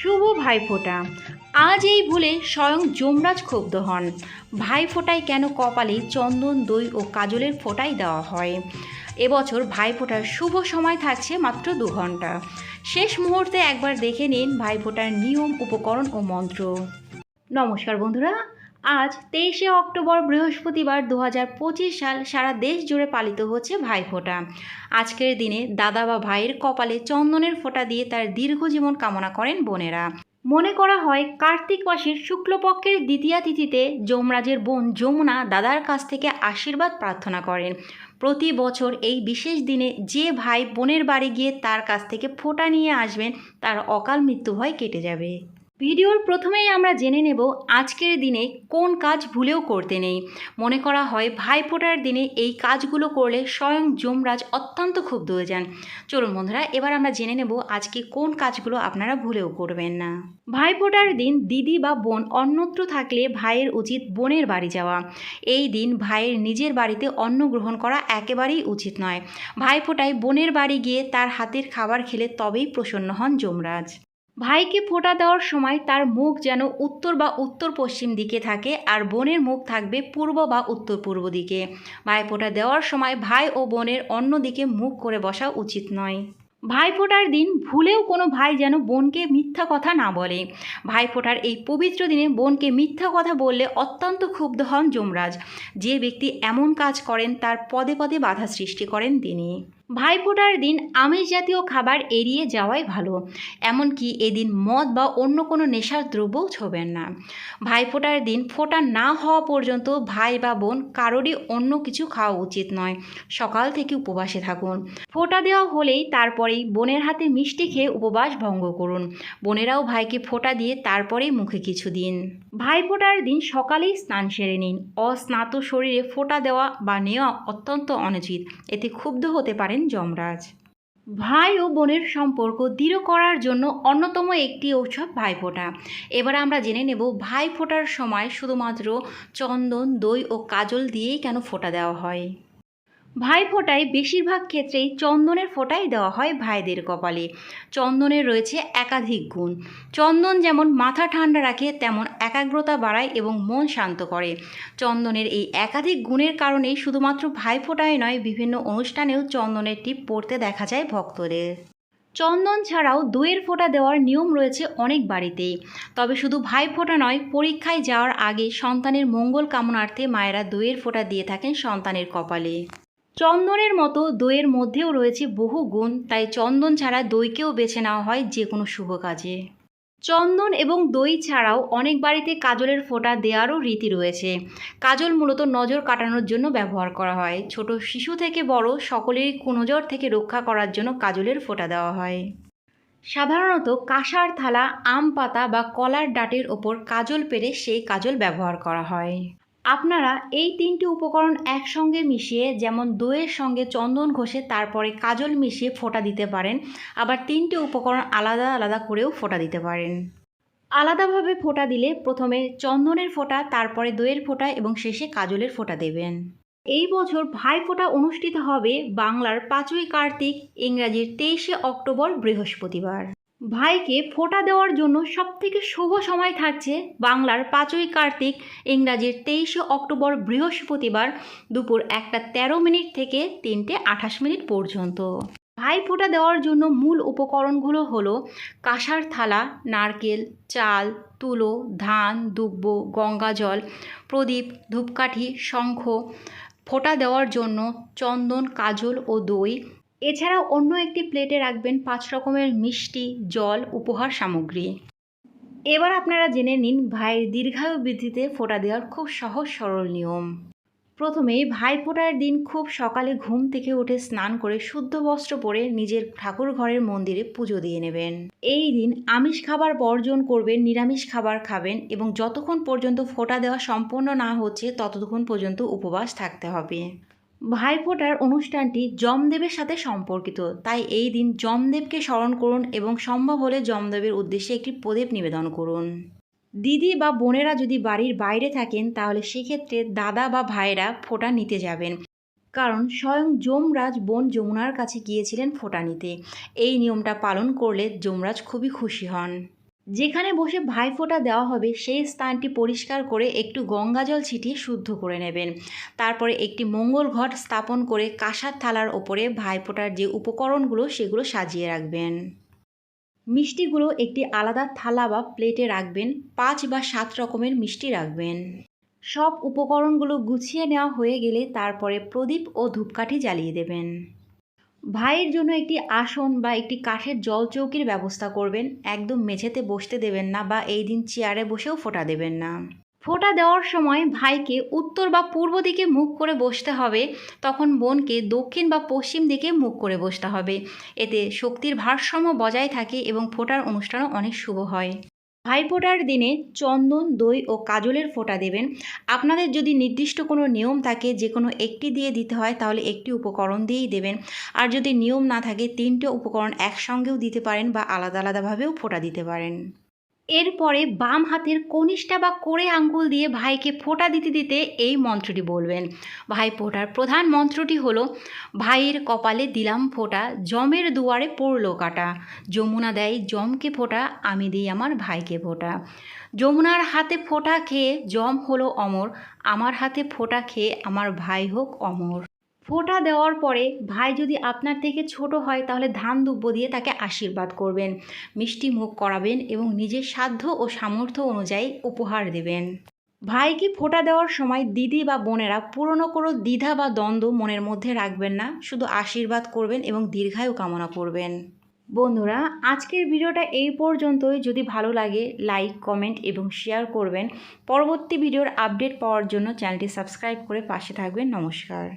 শুভ ভাইফোঁটা। আজ এই ভুলে স্বয়ং যমরাজ ক্ষুব্ধ হন। ভাইফোঁটায় কেন কপালে চন্দন, দই ও কাজলের ফোঁটাই দেওয়া হয়? এবছর ভাইফোঁটার শুভ সময় থাকছে মাত্র দু ঘণ্টা শেষ মুহূর্তে একবার দেখে নিন ভাইফোঁটার নিয়ম, উপকরণ ও মন্ত্র। নমস্কার বন্ধুরা আজ তেইশে অক্টোবর বৃহস্পতিবার দু হাজার পঁচিশ সাল সারা দেশ জুড়ে পালিত হচ্ছে ভাইফোঁটা। আজকের দিনে দাদা বা ভাইয়ের কপালে চন্দনের ফোঁটা দিয়ে তার দীর্ঘ জীবন কামনা করেন বোনেরা। মনে করা হয় কার্তিক মাসের শুক্লপক্ষের দ্বিতীয়া তিথিতে যমরাজের বোন যমুনা দাদার কাছ থেকে আশীর্বাদ প্রার্থনা করেন। প্রতি বছর এই বিশেষ দিনে যে ভাই বোনের বাড়ি গিয়ে তার কাছ থেকে ফোঁটা নিয়ে আসবেন, তার অকাল মৃত্যু ভয় কেটে যাবে। ভিডিওর প্রথমেই আমরা জেনে নেব আজকের দিনে কোন কাজ ভুলেও করতে নেই। মনে করা হয় ভাইফোঁটার দিনে এই কাজগুলো করলে স্বয়ং যমরাজ অত্যন্ত ক্ষুব্ধ হয়ে যান। চলুন বন্ধুরা, এবার আমরা জেনে নেব আজকে কোন কাজগুলো আপনারা ভুলেও করবেন না। ভাইফোঁটার দিন দিদি বা বোন অন্যত্র থাকলে ভাইয়ের উচিত বোনের বাড়ি যাওয়া। এই দিন ভাইয়ের নিজের বাড়িতে অন্ন গ্রহণ করা একেবারেই উচিত নয়। ভাইফোঁটায় বোনের বাড়ি গিয়ে তার হাতের খাবার খেলে তবেই প্রসন্ন হন যমরাজ। ভাইকে ফোঁটা দেওয়ার সময় তার মুখ যেন উত্তর বা উত্তর পশ্চিম দিকে থাকে আর বোনের মুখ থাকবে পূর্ব বা উত্তর পূর্ব দিকে। ভাই ফোঁটা দেওয়ার সময় ভাই ও বোনের অন্য দিকে মুখ করে বসা উচিত নয়। ভাইফোঁটার দিন ভুলেও কোনো ভাই যেন বোনকে মিথ্যা কথা না বলে। ভাইফোঁটার এই পবিত্র দিনে বোনকে মিথ্যা কথা বললে অত্যন্ত ক্ষুব্ধ হন যমরাজ। যে ব্যক্তি এমন কাজ করেন তার পদে পদে বাধা সৃষ্টি করেন তিনি। ভাইফোঁটার দিন আমিষ জাতীয় খাবার এড়িয়ে যাওয়াই ভালো। এমনকি এদিন মদ বা অন্য কোনো নেশার দ্রব্যও ছোবেন না। ভাইফোঁটার দিন ফোঁটা না হওয়া পর্যন্ত ভাই বা বোন কারোরই অন্য কিছু খাওয়া উচিত নয়। সকাল থেকে উপবাসে থাকুন। ফোঁটা দেওয়া হলেই তারপরেই বোনের হাতে মিষ্টি খেয়ে উপবাস ভঙ্গ করুন। বোনেরাও ভাইকে ফোঁটা দিয়ে তারপরেই মুখে কিছু দিন। ভাইফোঁটার দিন সকালেই স্নান সেরে নিন। অস্নাত শরীরে ফোঁটা দেওয়া বা নেওয়া অত্যন্ত অনুচিত। এতে ক্ষুব্ধ হতে পারেন যমরাজ। ভাই ও বোনের সম্পর্ক দৃঢ় করার জন্য অন্যতম একটি উৎসব ভাইফোঁটা। এবার আমরা জেনে নেব ভাই ভাইফোঁটার সময় শুধুমাত্র চন্দন, দই ও কাজল দিয়েই কেন ফোঁটা দেওয়া হয়। ভাইফোঁটায় বেশিরভাগ ক্ষেত্রেই চন্দনের ফোঁটাই দেওয়া হয় ভাইদের কপালে। চন্দনের রয়েছে একাধিক গুণ। চন্দন যেমন মাথা ঠান্ডা রাখে, তেমন একাগ্রতা বাড়ায় এবং মন শান্ত করে। চন্দনের এই একাধিক গুণের কারণেই শুধুমাত্র ভাইফোঁটায় নয়, বিভিন্ন অনুষ্ঠানেও চন্দনের টিপ পড়তে দেখা যায় ভক্তদের। চন্দন ছাড়াও দইয়ের ফোঁটা দেওয়ার নিয়ম রয়েছে অনেক বাড়িতেই। তবে শুধু ভাই ফোঁটা নয়, পরীক্ষায় যাওয়ার আগে সন্তানের মঙ্গল কামনার্থে মায়েরা দইয়ের ফোঁটা দিয়ে থাকেন সন্তানের কপালে। চন্দনের মতো দইয়ের মধ্যেও রয়েছে বহু গুণ, তাই চন্দন ছাড়া দইকেও বেছে নেওয়া হয় যে কোনো শুভ কাজে। চন্দন এবং দই ছাড়াও অনেক বাড়িতে কাজলের ফোঁটা দেওয়ারও রীতি রয়েছে। কাজল মূলত নজর কাটানোর জন্য ব্যবহার করা হয়। ছোট শিশু থেকে বড় সকলেরই কুনজর থেকে রক্ষা করার জন্য কাজলের ফোঁটা দেওয়া হয়। সাধারণত কাঁসার থালা, আম পাতা বা কলার ডাটের ওপর কাজল পেরে সেই কাজল ব্যবহার করা হয়। আপনারা এই তিনটি উপকরণ একসঙ্গে মিশিয়ে যেমন দইয়ের সঙ্গে চন্দন ঘষে তারপরে কাজল মিশিয়ে ফোঁটা দিতে পারেন, আবার তিনটি উপকরণ আলাদা আলাদা করেও ফোঁটা দিতে পারেন। আলাদাভাবে ফোঁটা দিলে প্রথমে চন্দনের ফোঁটা, তারপরে দইয়ের ফোঁটা এবং শেষে কাজলের ফোঁটা দেবেন। এই বছর ভাইফোঁটা অনুষ্ঠিত হবে বাংলার পাঁচই কার্তিক, ইংরাজির তেইশে অক্টোবর বৃহস্পতিবার। ভাইকে ফোঁটা দেওয়ার জন্য সবথেকে শুভ সময় থাকছে বাংলার পাঁচই কার্তিক, ইংরাজির তেইশে অক্টোবর বৃহস্পতিবার দুপুর একটা তেরো মিনিট থেকে তিনটে আঠাশ মিনিট পর্যন্ত। ভাই ফোঁটা দেওয়ার জন্য মূল উপকরণগুলো হলো কাঁসার থালা, নারকেল, চাল, তুলো, ধান, দুব্ব, গঙ্গা জল, প্রদীপ, ধূপকাঠি, শঙ্খ। ফোঁটা দেওয়ার জন্য চন্দন, কাজল ও দই এছাড়াও অন্য একটি প্লেটে রাখবেন পাঁচ রকমের মিষ্টি, জল, উপহার সামগ্রী। এবার আপনারা জেনে নিন ভাইয়ের দীর্ঘায়ু বৃদ্ধিতে ফোঁটা দেওয়ার খুব সহজ সরল নিয়ম। প্রথমে ভাই ফোঁটার দিন খুব সকালে ঘুম থেকে উঠে স্নান করে শুদ্ধ বস্ত্র পরে নিজের ঠাকুর ঘরের মন্দিরে পুজো দিয়ে নেবেন। এই দিন আমিষ খাবার বর্জন করবেন, নিরামিষ খাবার খাবেন এবং যতক্ষণ পর্যন্ত ফোঁটা দেওয়া সম্পন্ন না হচ্ছে ততক্ষণ পর্যন্ত উপবাস থাকতে হবে। ভাইফোঁটার অনুষ্ঠানটি যমদেবের সাথে সম্পর্কিত। তাই এই দিন যমদেবকে স্মরণ করুন এবং সম্ভব হলে যমদেবের উদ্দেশ্যে একটি প্রদীপ নিবেদন করুন। দিদি বা বোনেরা যদি বাড়ির বাইরে থাকেন, তাহলে সেক্ষেত্রে দাদা বা ভাইরা ফোঁটা নিতে যাবেন। কারণ স্বয়ং যমরাজ বোন যমুনার কাছে গিয়েছিলেন ফোঁটা নিতে। এই নিয়মটা পালন করলে যমরাজ খুবই খুশি হন। যেখানে বসে ভাইফোঁটা দেওয়া হবে, সেই স্থানটি পরিষ্কার করে একটু গঙ্গা জল ছিটিয়ে শুদ্ধ করে নেবেন। তারপরে একটি মঙ্গল ঘট স্থাপন করে কাঁসার থালার ওপরে ভাইফোঁটার যে উপকরণগুলো, সেগুলো সাজিয়ে রাখবেন। মিষ্টিগুলো একটি আলাদা থালা বা প্লেটে রাখবেন, পাঁচ বা সাত রকমের মিষ্টি রাখবেন। সব উপকরণগুলো গুছিয়ে নেওয়া হয়ে গেলে তারপরে প্রদীপ ও ধূপকাঠি জ্বালিয়ে দেবেন। ভাইয়ের জন্য একটি আসন বা একটি কাঠের জল চৌকির ব্যবস্থা করবেন। একদম মেঝেতে বসতে দেবেন না বা এই দিন চেয়ারে বসেও ফোঁটা দেবেন না। ফোঁটা দেওয়ার সময় ভাইকে উত্তর বা পূর্ব দিকে মুখ করে বসতে হবে। তখন বোনকে দক্ষিণ বা পশ্চিম দিকে মুখ করে বসতে হবে। এতে শক্তির ভারসাম্য বজায় থাকে এবং ফোঁটার অনুষ্ঠানও অনেক শুভ হয়। ভাইফোঁটার দিনে চন্দন, দই ও কাজলের ফোঁটা দেবেন। আপনাদের যদি নির্দিষ্ট কোনো নিয়ম থাকে, যে কোনো একটি দিয়ে দিতে হয়, তাহলে একটি উপকরণ দিয়েই দেবেন। আর যদি নিয়ম না থাকে, তিনটে উপকরণ একসঙ্গেও দিতে পারেন বা আলাদা আলাদাভাবেও ফোঁটা দিতে পারেন। এরপরে বাম হাতের কনিষ্ঠা বা কোড়ে আঙ্গুল দিয়ে ভাইকে ফোঁটা দিতে দিতে এই মন্ত্রটি বলবেন। ভাই ফোঁটার প্রধান মন্ত্রটি হলো, ভাইয়ের কপালে দিলাম ফোঁটা, জমের দুয়ারে পড়ল কাটা। যমুনা দেয় জমকে ফোঁটা, আমি দিই আমার ভাইকে ফোঁটা। যমুনার হাতে ফোঁটা খেয়ে জম হলো অমর, আমার হাতে ফোঁটা খেয়ে আমার ভাই হোক অমর। ফোঁটা দেওয়ার পরে ভাই যদি আপনার থেকে ছোট হয়, তাহলে ধান দুব্য দিয়ে তাকে আশীর্বাদ করবেন। মিষ্টি মুখ করাবেন এবং নিজের সাধ্য ও সামর্থ্য অনুযায়ী উপহার দেবেন। ভাইকে ফোঁটা দেওয়ার সময় দিদি বা বোনেরা পুরনো কোনো দ্বিধা বা দ্বন্দ্ব মনের মধ্যে রাখবেন না, শুধু আশীর্বাদ করবেন এবং দীর্ঘায়ু কামনা করবেন। বন্ধুরা, আজকের ভিডিওটা এই পর্যন্তই। যদি ভালো লাগে, লাইক, কমেন্ট এবং শেয়ার করবেন। পরবর্তী ভিডিওর আপডেট পাওয়ার জন্য চ্যানেলটি সাবস্ক্রাইব করে পাশে থাকবেন। নমস্কার।